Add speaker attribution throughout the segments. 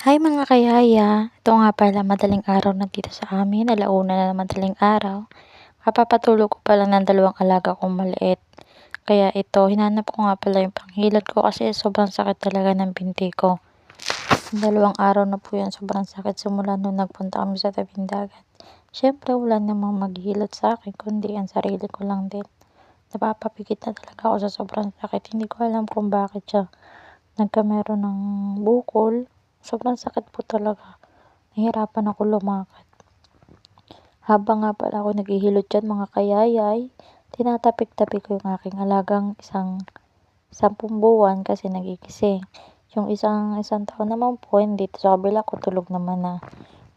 Speaker 1: Hi mga kayaya, ito nga pala madaling araw na dito sa amin, alauna na madaling araw. Kapapatulog ko pa lang ng dalawang alaga kong maliit. Kaya ito, hinanap ko nga pala yung panghilot ko kasi sobrang sakit talaga ng binti ko. Dalawang araw na po yan, sobrang sakit simula nung nagpunta kami sa tabing dagat. Siyempre wala namang maghilot sa akin, kundi ang sarili ko lang din. Napapapikit na talaga ako sa sobrang sakit, hindi ko alam kung bakit siya nagkameron ng bukol. Sobrang sakit po talaga. Nahihirapan ako lumakad. Habang nga pala ako naghihilot dyan mga kayayay, tinatapik-tapik ko yung aking alagang isang sampung buwan kasi nagigising. Yung isang isang taon naman po, hindi sa kabila ko tulog naman na.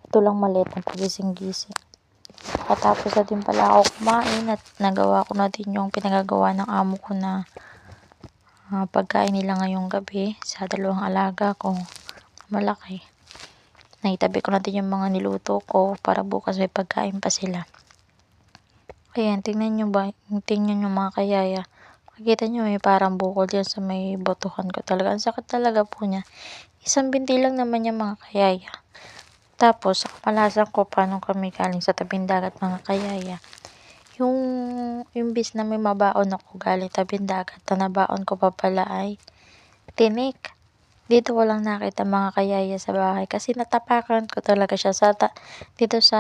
Speaker 1: Ito lang maliit na pagising-gising. Katapos na din pala ako kumain at nagawa ko na din yung pinagagawa ng amo ko na uh, pagkain nila ngayong gabi sa dalawang alaga ko malaki. Naitabi ko na din yung mga niluto ko para bukas may pagkain pa sila. Ayan, tingnan nyo ba? Tingnan nyo mga kayaya. Makikita nyo may parang bukol yan sa may botohan ko talaga. Ang sakit talaga po niya. Isang binti lang naman yung mga kayaya. Tapos, sa kamalasan ko paano kami galing sa tabing dagat mga kayaya. Yung imbis na may mabaon ako galing tabing dagat, na nabaon ko pa pala ay tinik. Dito ko lang nakita mga kayaya sa bahay kasi natapakan ko talaga siya sa ta dito sa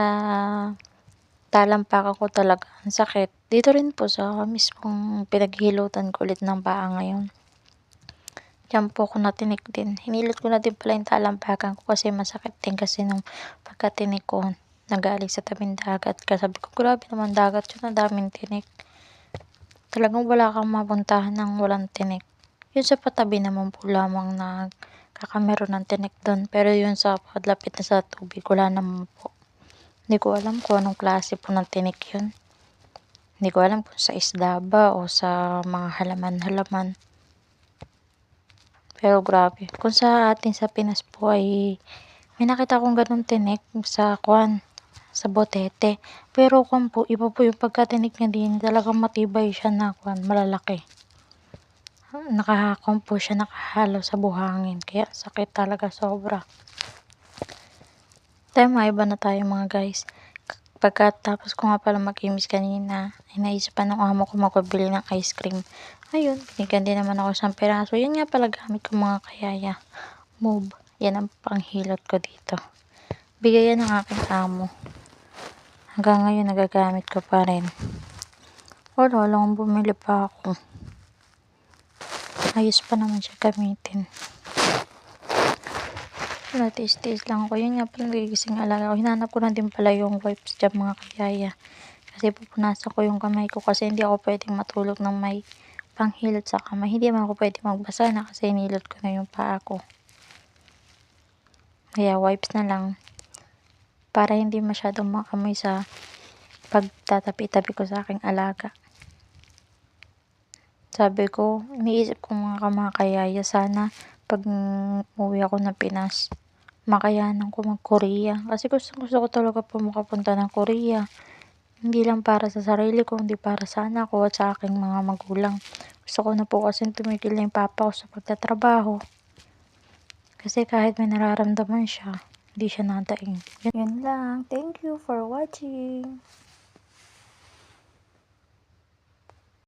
Speaker 1: talampakan ko talaga ang sakit. Dito rin po sa mismong pinaghilutan ko ulit ng paa ngayon. Diyan po ako natinik din. Hinilot ko na din pala yung talampakan ko kasi masakit din kasi nung pagkatinik ko nagaling sa tabing dagat. Kasabi ko, grabe naman dagat yun, ang daming tinik. Talagang wala kang mapuntahan ng walang tinik. Yun sa patabi naman po lamang na kakameron ng tinik doon. Pero yun sa padlapit na sa tubig, wala naman po. Hindi ko alam kung anong klase po ng tinik yun. Hindi ko alam kung sa isda ba o sa mga halaman-halaman. Pero grabe. Kung sa atin sa Pinas po ay may nakita akong ganun tinik sa kwan sa botete. Pero kung po, iba po yung pagkatinik niya din. Talagang matibay siya na kwan, malalaki nakahakong po siya nakahalo sa buhangin. Kaya sakit talaga sobra. Tayo maiba na tayo mga guys. Pagkatapos ko nga pala mag-imis kanina, ay naisipan ng amo ko magpabili ng ice cream. Ayun, binigyan din naman ako sa peraso. Yan nga pala gamit ko mga kayaya. Move. Yan ang panghilot ko dito. Bigay yan ng aking amo. Hanggang ngayon nagagamit ko pa rin. Wala lang bumili pa ako ayos pa naman siya gamitin. Wala, tiis-tiis lang ako. Yun nga pala nagigising alaga ko. Hinanap ko na din pala yung wipes dyan mga kayaya. Kasi pupunasan ko yung kamay ko kasi hindi ako pwedeng matulog ng may panghilot sa kamay. Hindi man ako pwedeng magbasa na kasi nilot ko na yung paa ko. Kaya wipes na lang. Para hindi masyadong makamoy sa pagtatapi-tabi ko sa aking alaga. Sabi ko, iniisip ko mga kamakayaya, sana pag uwi ako ng Pinas, makayanan ko mag-Korea. Kasi gusto, gusto ko talaga po makapunta ng Korea. Hindi lang para sa sarili ko, hindi para sa anak ko at sa aking mga magulang. Gusto ko na po kasi tumigil na yung papa ko sa pagtatrabaho. Kasi kahit may nararamdaman siya, hindi siya nadaing. Yan lang. Thank you for watching.